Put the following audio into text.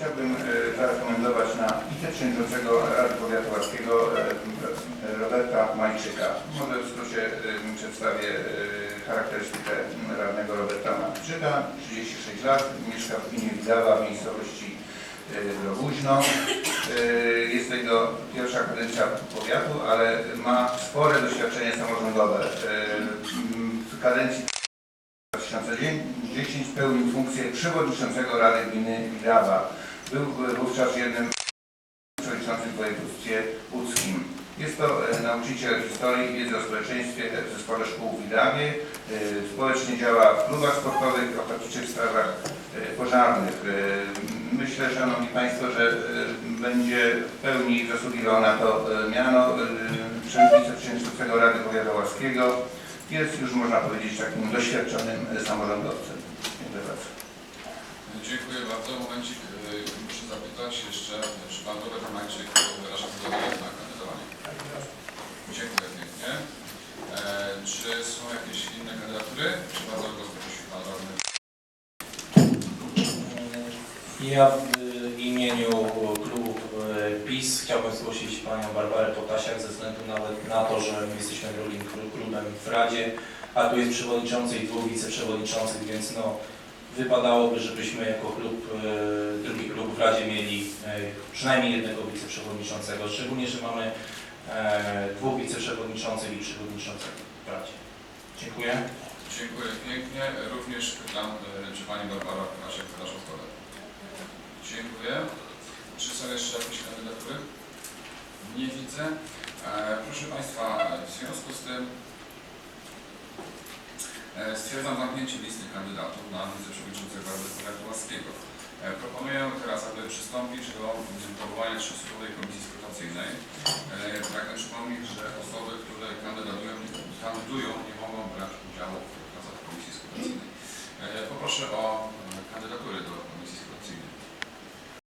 chciałbym e, zarekomendować na wiceprzewodniczącego Rady Powiatu Łaskiego e, e, Roberta Majczyka. Może w skrócie przedstawię charakterystykę radnego Roberta Majczyka. 36 lat, mieszka w gminie Widawa w miejscowości Drobuźno. Jest to jego pierwsza kadencja powiatu, ale ma spore doświadczenie samorządowe. W kadencji 2010 pełnił funkcję przewodniczącego Rady Gminy Widawa. Był wówczas jednym z przewodniczących w województwie łódzkim. Jest to e, nauczyciel historii, wiedzy o społeczeństwie w zespole szkół w Widawie. E, Społecznie działa w klubach sportowych, ochotniczych strawach e, pożarnych. E, Myślę, Szanowni Państwo, że e, będzie w pełni zasługiwał na to e, miano e, wiceprzewodniczącego Rady Powiatu Łaskiego. Jest już, można powiedzieć, takim doświadczonym e, samorządowcem. Dziękuję bardzo. Dziękuję bardzo. Momencik, jeszcze, Pan Robert Majczyk wyraża zgodę na kandydowanie? Dziękuję pięknie. E, czy są jakieś inne kandydatury? Czy bardzo poprosił Pan Radny? Ja w imieniu klubu e, PiS chciałbym zgłosić panią Barbarę Potasiak ze względu nawet na to, że my jesteśmy drugim klu- klubem w Radzie, a tu jest przewodniczący i dwóch wiceprzewodniczących, więc no wypadałoby, żebyśmy jako klub, e, drugi klub w Radzie mieli e, przynajmniej jednego wiceprzewodniczącego, szczególnie, że mamy e, dwóch wiceprzewodniczących i przewodniczącego w Radzie. Dziękuję. Dziękuję pięknie. Również pytam, y, czy Pani Barbara Krasiak wyraża zgodę? Dziękuję. Czy są jeszcze jakieś kandydatury? Nie widzę. E, proszę Państwa, w związku z tym e, stwierdzam zamknięcie listy kandydatów na wiceprzewodniczącego Rady Powiatu Łaskiego. E, proponuję teraz, aby przystąpić do powołania trzyosobowej komisji skrutacyjnej. E, pragnę przypomnieć, że osoby, które kandydują, kandydują nie mogą brać udziału w pracach komisji skrutacyjnej. E, poproszę o kandydatury do